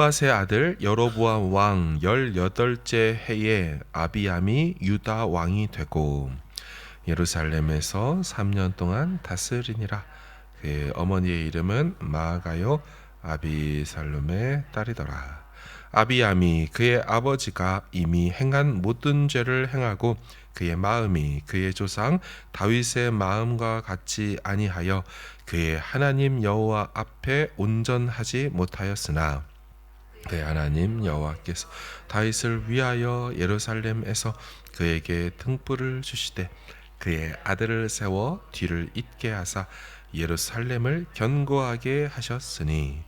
느밧의 아들 여로보암 왕 18째 해에 아비암이 유다 왕이 되고 예루살렘에서 3년 동안 다스리니라. 그의 어머니의 이름은 마가요 아비살롬의 딸이더라. 아비암이 그의 아버지가 이미 행한 모든 죄를 행하고 그의 마음이 그의 조상 다윗의 마음과 같이 아니하여 그의 하나님 여호와 앞에 온전하지 못하였으나 그의 하나님 여호와께서 다윗을 위하여 예루살렘에서 그에게 등불을 주시되 그의 아들을 세워 뒤를 잇게 하사 예루살렘을 견고하게 하셨으니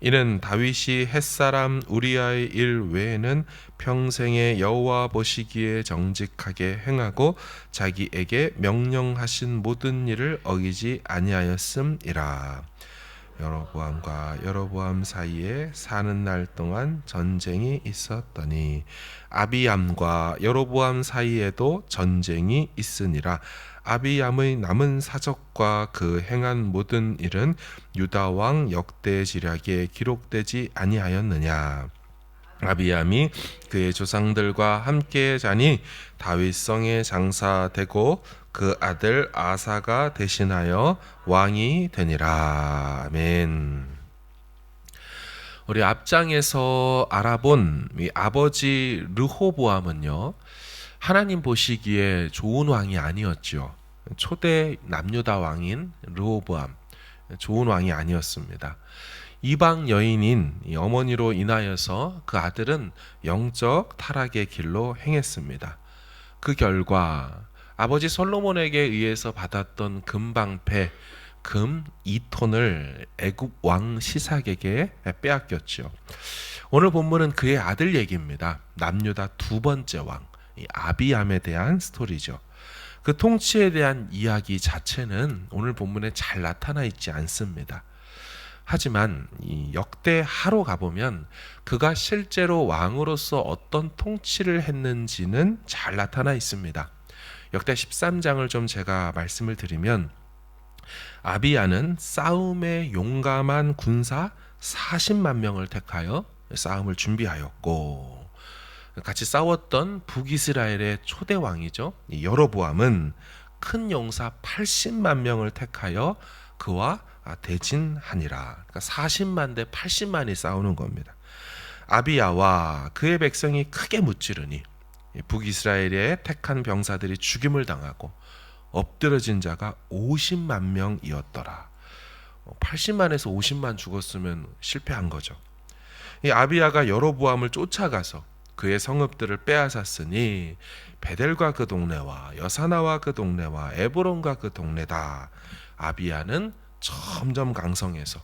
이는 다윗이 햇사람 우리아의 일 외에는 평생에 여호와 보시기에 정직하게 행하고 자기에게 명령하신 모든 일을 어기지 아니하였음이라. 여로보암과 여로보암 사이에 사는 날 동안 전쟁이 있었더니 아비암과 여로보암 사이에도 전쟁이 있으니라. 아비암의 남은 사적과 그 행한 모든 일은 유다 왕 역대 지략에 기록되지 아니하였느냐 아비암이 그의 조상들과 함께 자니 다윗 성에 장사되고 그 아들 아사가 대신하여 왕이 되니라. 아멘. 우리 앞장에서 알아본 이 아버지 르호보암은요. 하나님 보시기에 좋은 왕이 아니었죠. 초대 남유다 왕인 르호보암 좋은 왕이 아니었습니다. 이방 여인인 어머니로 인하여서 그 아들은 영적 타락의 길로 행했습니다. 그 결과 아버지 솔로몬에게 의해서 받았던 금방패 금 2톤을 애굽 왕 시삭에게 빼앗겼죠. 오늘 본문은 그의 아들 얘기입니다. 남유다 두 번째 왕 아비암에 대한 스토리죠. 그 통치에 대한 이야기 자체는 오늘 본문에 잘 나타나 있지 않습니다. 하지만 이 역대 하로 가보면 그가 실제로 왕으로서 어떤 통치를 했는지는 잘 나타나 있습니다. 역대 13장을 좀 제가 말씀을 드리면 아비야는 싸움에 용감한 군사 40만 명을 택하여 싸움을 준비하였고 같이 싸웠던 북이스라엘의 초대 왕이죠. 여로보암은 큰 용사 80만 명을 택하여 그와 대진하니라. 그러니까 40만 대 80만이 싸우는 겁니다. 아비야와 그의 백성이 크게 무찌르니 북이스라엘의 택한 병사들이 죽임을 당하고 엎드러진 자가 50만 명이었더라. 80만에서 50만 죽었으면 실패한 거죠. 이 아비야가 여로보암을 쫓아가서 그의 성읍들을 빼앗았으니 베델과 그 동네와 여사나와 그 동네와 에브론과 그 동네다. 아비야는 점점 강성해서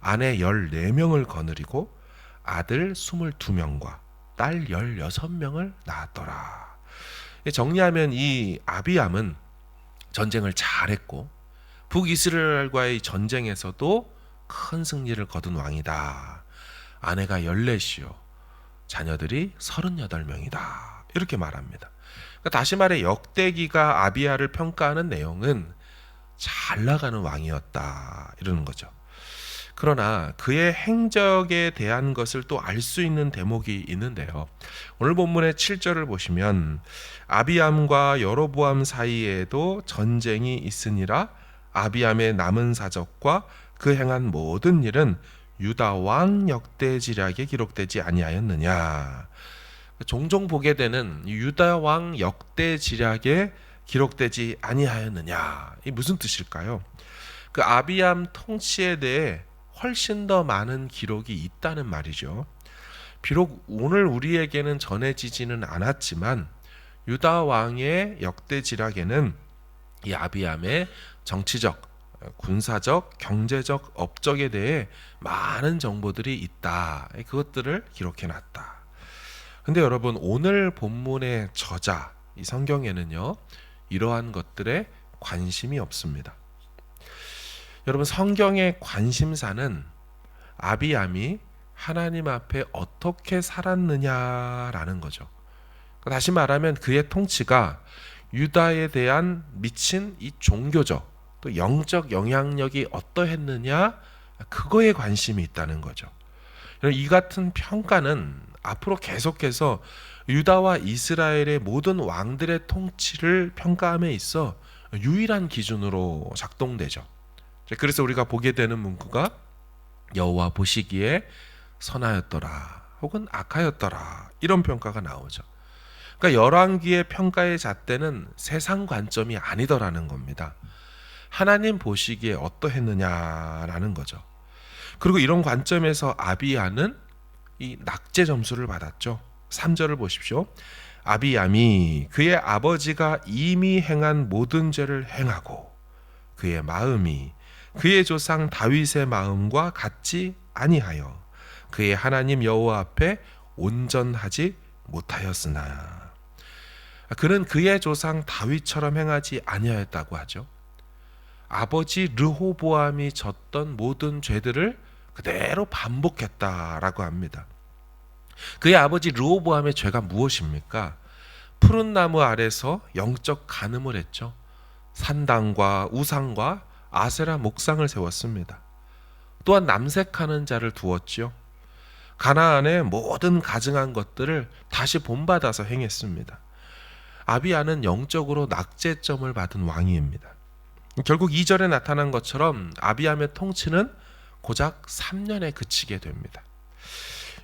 아내 14명을 거느리고 아들 22명과 딸 16명을 낳았더라. 정리하면 이 아비암은 전쟁을 잘했고 북이스라엘과의 전쟁에서도 큰 승리를 거둔 왕이다. 아내가 14이요. 자녀들이 38명이다. 이렇게 말합니다. 그러니까 다시 말해 역대기가 아비아를 평가하는 내용은 잘 나가는 왕이었다. 이러는 거죠. 그러나 그의 행적에 대한 것을 또 알 수 있는 대목이 있는데요. 오늘 본문의 7절을 보시면 아비암과 여로보암 사이에도 전쟁이 있으니라 아비암의 남은 사적과 그 행한 모든 일은 유다 왕 역대 지략에 기록되지 아니하였느냐. 종종 보게 되는 유다 왕 역대 지략에 기록되지 아니하였느냐. 이 무슨 뜻일까요? 그 아비암 통치에 대해 훨씬 더 많은 기록이 있다는 말이죠. 비록 오늘 우리에게는 전해지지는 않았지만 유다 왕의 역대 지략에는 이 아비암의 정치적, 군사적, 경제적 업적에 대해 많은 정보들이 있다. 그것들을 기록해 놨다. 근데 여러분 오늘 본문의 저자 이 성경에는요. 이러한 것들에 관심이 없습니다. 여러분 성경의 관심사는 아비암이 하나님 앞에 어떻게 살았느냐라는 거죠. 다시 말하면 그의 통치가 유다에 대한 미친 이 종교적 또 영적 영향력이 어떠했느냐 그거에 관심이 있다는 거죠. 이 같은 평가는 앞으로 계속해서 유다와 이스라엘의 모든 왕들의 통치를 평가함에 있어 유일한 기준으로 작동되죠. 그래서 우리가 보게 되는 문구가 여호와 보시기에 선하였더라 혹은 악하였더라 이런 평가가 나오죠. 그러니까 열왕기의 평가의 잣대는 세상 관점이 아니더라는 겁니다. 하나님 보시기에 어떠했느냐라는 거죠. 그리고 이런 관점에서 아비야는 이 낙제 점수를 받았죠. 3절을 보십시오. 아비야이 그의 아버지가 이미 행한 모든 죄를 행하고 그의 마음이 그의 조상 다윗의 마음과 같지 아니하여 그의 하나님 여호와 앞에 온전하지 못하였으나 그는 그의 조상 다윗처럼 행하지 아니하였다고 하죠. 아버지 르호보암이 졌던 모든 죄들을 그대로 반복했다라고 합니다. 그의 아버지 르호보암의 죄가 무엇입니까? 푸른 나무 아래서 영적 간음을 했죠. 산당과 우상과 아세라 목상을 세웠습니다. 또한 남색하는 자를 두었지요. 가나안의 모든 가증한 것들을 다시 본받아서 행했습니다. 아비아는 영적으로 낙제점을 받은 왕입니다. 결국 2절에 나타난 것처럼 아비암의 통치는 고작 3년에 그치게 됩니다.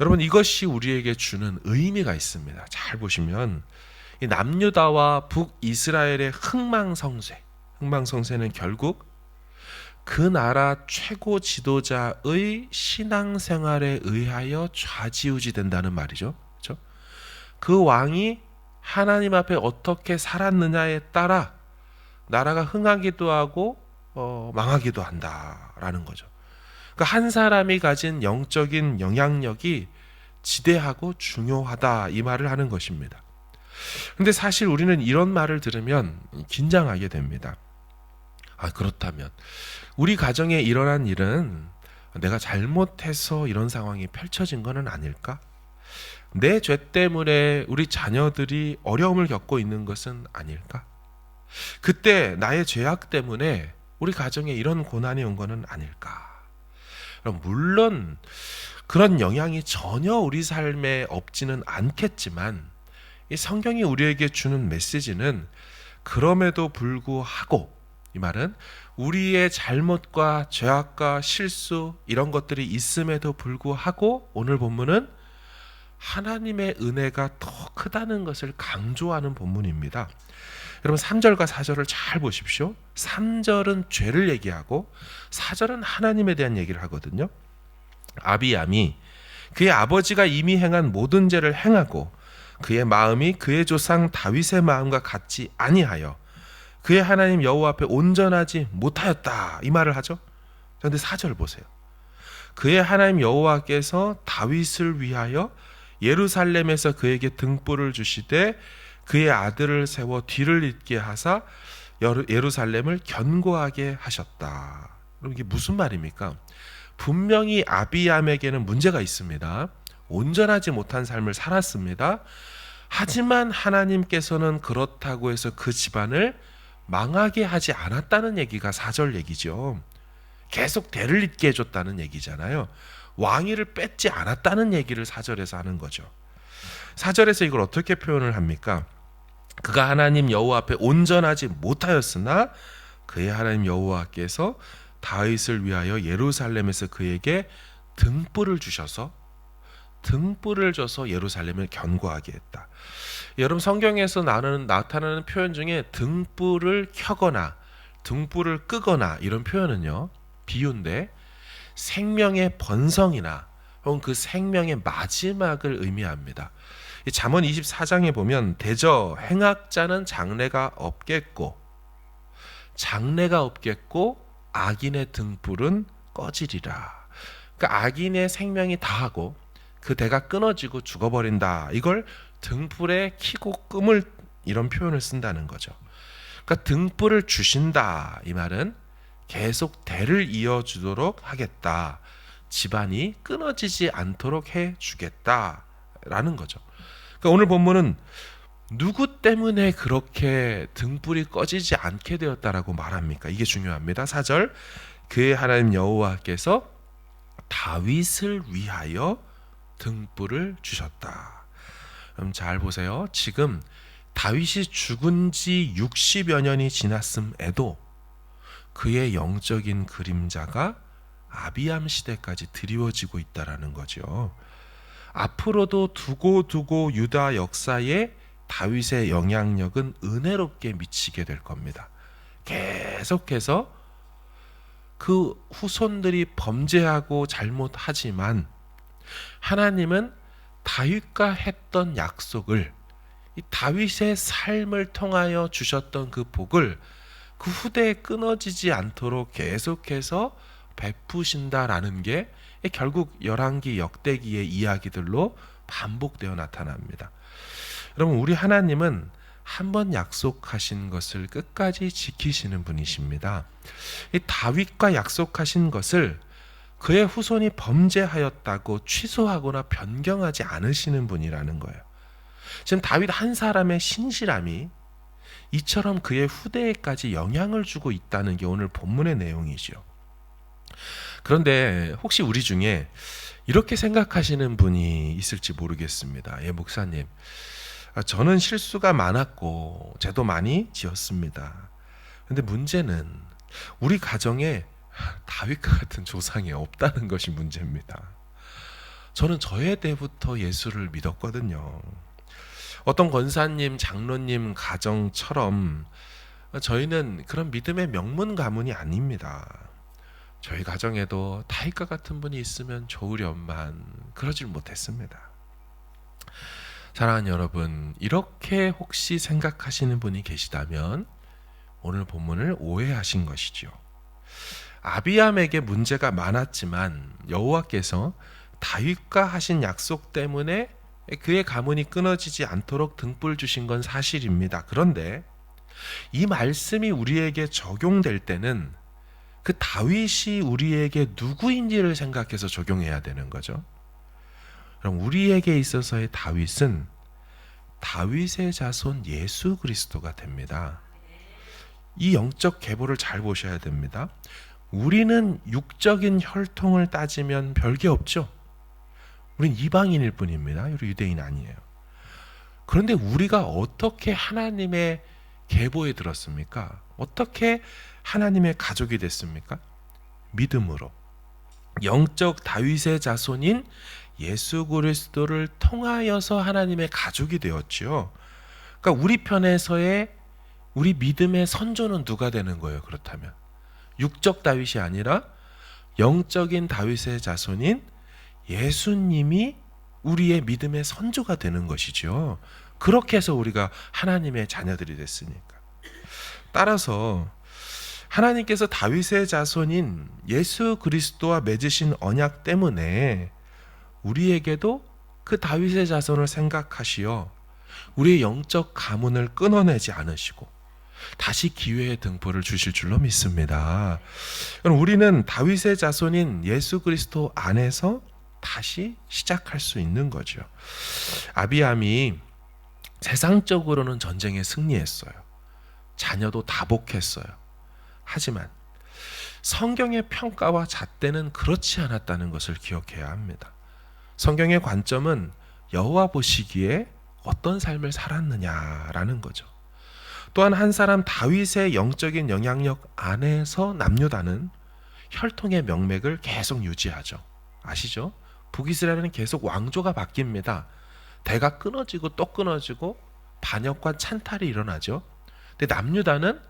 여러분 이것이 우리에게 주는 의미가 있습니다. 잘 보시면 남유다와 북이스라엘의 흥망성쇠, 흥망성쇠는 결국 그 나라 최고 지도자의 신앙생활에 의하여 좌지우지 된다는 말이죠. 그렇죠? 그 왕이 하나님 앞에 어떻게 살았느냐에 따라 나라가 흥하기도 하고 어, 망하기도 한다라는 거죠. 그러니까 한 사람이 가진 영적인 영향력이 지대하고 중요하다 이 말을 하는 것입니다. 근데 사실 우리는 이런 말을 들으면 긴장하게 됩니다. 아, 그렇다면 우리 가정에 일어난 일은 내가 잘못해서 이런 상황이 펼쳐진 것은 아닐까? 내 죄 때문에 우리 자녀들이 어려움을 겪고 있는 것은 아닐까? 그때 나의 죄악 때문에 우리 가정에 이런 고난이 온 것은 아닐까? 물론 그런 영향이 전혀 우리 삶에 없지는 않겠지만 이 성경이 우리에게 주는 메시지는 그럼에도 불구하고 이 말은 우리의 잘못과 죄악과 실수 이런 것들이 있음에도 불구하고 오늘 본문은 하나님의 은혜가 더 크다는 것을 강조하는 본문입니다. 여러분 3절과 4절을 잘 보십시오. 3절은 죄를 얘기하고 4절은 하나님에 대한 얘기를 하거든요. 아비암이 그의 아버지가 이미 행한 모든 죄를 행하고 그의 마음이 그의 조상 다윗의 마음과 같지 아니하여 그의 하나님 여호와 앞에 온전하지 못하였다 이 말을 하죠. 그런데 4절 보세요. 그의 하나님 여호와께서 다윗을 위하여 예루살렘에서 그에게 등불을 주시되 그의 아들을 세워 뒤를 잇게 하사 예루살렘을 견고하게 하셨다. 그럼 이게 무슨 말입니까? 분명히 아비암에게는 문제가 있습니다. 온전하지 못한 삶을 살았습니다. 하지만 하나님께서는 그렇다고 해서 그 집안을 망하게 하지 않았다는 얘기가 사절 얘기죠. 계속 대를 잇게 해줬다는 얘기잖아요. 왕위를 뺏지 않았다는 얘기를 사절에서 하는 거죠. 사절에서 이걸 어떻게 표현을 합니까? 그가 하나님 여호와 앞에 온전하지 못하였으나 그의 하나님 여호와께서 다윗을 위하여 예루살렘에서 그에게 등불을 주셔서 등불을 줘서 예루살렘을 견고하게 했다. 여러분 성경에서 나는 나타나는 표현 중에 등불을 켜거나 등불을 끄거나 이런 표현은요 비유인데 생명의 번성이나 혹은 그 생명의 마지막을 의미합니다. 잠언 24장에 보면 대저 행악자는 장래가 없겠고 장래가 없겠고 악인의 등불은 꺼지리라. 그러니까 악인의 생명이 다하고 그 대가 끊어지고 죽어버린다. 이걸 등불에 키고 끔을 이런 표현을 쓴다는 거죠. 그러니까 등불을 주신다. 이 말은 계속 대를 이어주도록 하겠다. 집안이 끊어지지 않도록 해 주겠다 라는 거죠. 그러니까 오늘 본문은 누구 때문에 그렇게 등불이 꺼지지 않게 되었다라고 말합니까? 이게 중요합니다. 4절 그의 하나님 여호와께서 다윗을 위하여 등불을 주셨다. 그럼 잘 보세요. 지금 다윗이 죽은 지 60여 년이 지났음에도 그의 영적인 그림자가 아비암 시대까지 드리워지고 있다라는 거죠. 앞으로도 두고 두고 유다 역사에 다윗의 영향력은 은혜롭게 미치게 될 겁니다. 계속해서 그 후손들이 범죄하고 잘못하지만 하나님은 다윗과 했던 약속을 이 다윗의 삶을 통하여 주셨던 그 복을 그 후대에 끊어지지 않도록 계속해서 베푸신다라는 게 결국 열왕기 역대기의 이야기들로 반복되어 나타납니다. 여러분 우리 하나님은 한번 약속하신 것을 끝까지 지키시는 분이십니다. 이 다윗과 약속하신 것을 그의 후손이 범죄하였다고 취소하거나 변경하지 않으시는 분이라는 거예요. 지금 다윗 한 사람의 신실함이 이처럼 그의 후대에까지 영향을 주고 있다는 게 오늘 본문의 내용이죠. 그런데 혹시 우리 중에 이렇게 생각하시는 분이 있을지 모르겠습니다. 예, 목사님. 아, 저는 실수가 많았고 죄도 많이 지었습니다. 근데 문제는 우리 가정에 다윗과 같은 조상이 없다는 것이 문제입니다. 저는 저의 때부터 예수를 믿었거든요. 어떤 권사님, 장로님 가정처럼 저희는 그런 믿음의 명문 가문이 아닙니다. 저희 가정에도 다윗과 같은 분이 있으면 좋으련만 그러질 못했습니다. 사랑하는 여러분, 이렇게 혹시 생각하시는 분이 계시다면 오늘 본문을 오해하신 것이죠. 아비암에게 문제가 많았지만 여호와께서 다윗과 하신 약속 때문에 그의 가문이 끊어지지 않도록 등불 주신 건 사실입니다. 그런데 이 말씀이 우리에게 적용될 때는 그 다윗이 우리에게 누구인지를 생각해서 적용해야 되는 거죠. 그럼 우리에게 있어서의 다윗은 다윗의 자손 예수 그리스도가 됩니다. 이 영적 계보를 잘 보셔야 됩니다. 우리는 육적인 혈통을 따지면 별게 없죠. 우린 이방인일 뿐입니다. 유대인 아니에요. 그런데 우리가 어떻게 하나님의 계보에 들었습니까? 어떻게 하나님의 가족이 됐습니까? 믿음으로. 영적 다윗의 자손인 예수 그리스도를 통하여서 하나님의 가족이 되었지요. 그러니까 우리 편에서의 우리 믿음의 선조는 누가 되는 거예요? 그렇다면 육적 다윗이 아니라 영적인 다윗의 자손인 예수님이 우리의 믿음의 선조가 되는 것이죠. 그렇게 해서 우리가 하나님의 자녀들이 됐으니까. 따라서 하나님께서 다윗의 자손인 예수 그리스도와 맺으신 언약 때문에 우리에게도 그 다윗의 자손을 생각하시어 우리의 영적 가문을 끊어내지 않으시고 다시 기회의 등불을 주실 줄로 믿습니다. 우리는 다윗의 자손인 예수 그리스도 안에서 다시 시작할 수 있는 거죠. 아비암이 세상적으로는 전쟁에 승리했어요. 자녀도 다복했어요. 하지만 성경의 평가와 잣대는 그렇지 않았다는 것을 기억해야 합니다. 성경의 관점은 여호와 보시기에 어떤 삶을 살았느냐라는 거죠. 또한 한 사람 다윗의 영적인 영향력 안에서 남유다는 혈통의 명맥을 계속 유지하죠. 아시죠? 북이스라엘은 계속 왕조가 바뀝니다. 대가 끊어지고 또 끊어지고 반역과 찬탈이 일어나죠. 근데 남유다는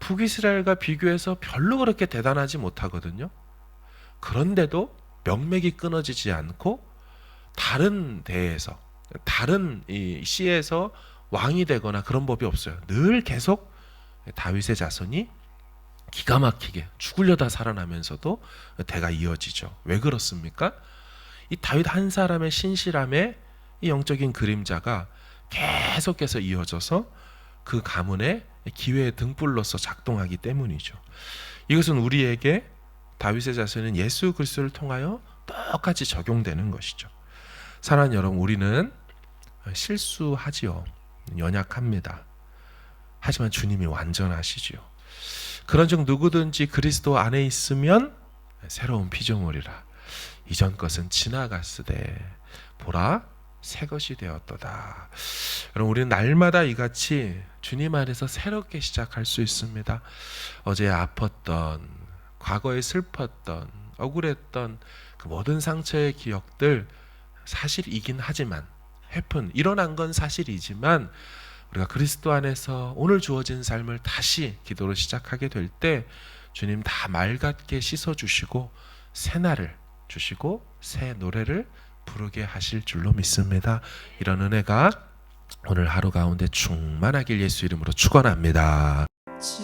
북이스라엘과 비교해서 별로 그렇게 대단하지 못하거든요. 그런데도 명맥이 끊어지지 않고 다른 대에서 다른 이 시에서 왕이 되거나 그런 법이 없어요. 늘 계속 다윗의 자손이 기가 막히게 죽으려다 살아나면서도 대가 이어지죠. 왜 그렇습니까? 이 다윗 한 사람의 신실함의 이 영적인 그림자가 계속해서 이어져서 그 가문의 기회의 등불로서 작동하기 때문이죠. 이것은 우리에게 다윗의 자손은 예수 그리스도를 통하여 똑같이 적용되는 것이죠. 사랑하는 여러분, 우리는 실수하지요. 연약합니다. 하지만 주님이 완전하시지요. 그런즉 누구든지 그리스도 안에 있으면 새로운 피조물이라. 이전 것은 지나갔으되 보라 새 것이 되었도다. 여러분 우리는 날마다 이같이 주님 안에서 새롭게 시작할 수 있습니다. 어제 아팠던 과거에 슬펐던 억울했던 그 모든 상처의 기억들 사실이긴 하지만 해픈 일어난 건 사실이지만 우리가 그리스도 안에서 오늘 주어진 삶을 다시 기도로 시작하게 될 때 주님 다 맑게 씻어 주시고 새 날을 주시고 새 노래를 부르게 하실 줄로 믿습니다. 이런 은혜가 오늘 하루 가운데 충만하길 예수 이름으로 축원합니다. 주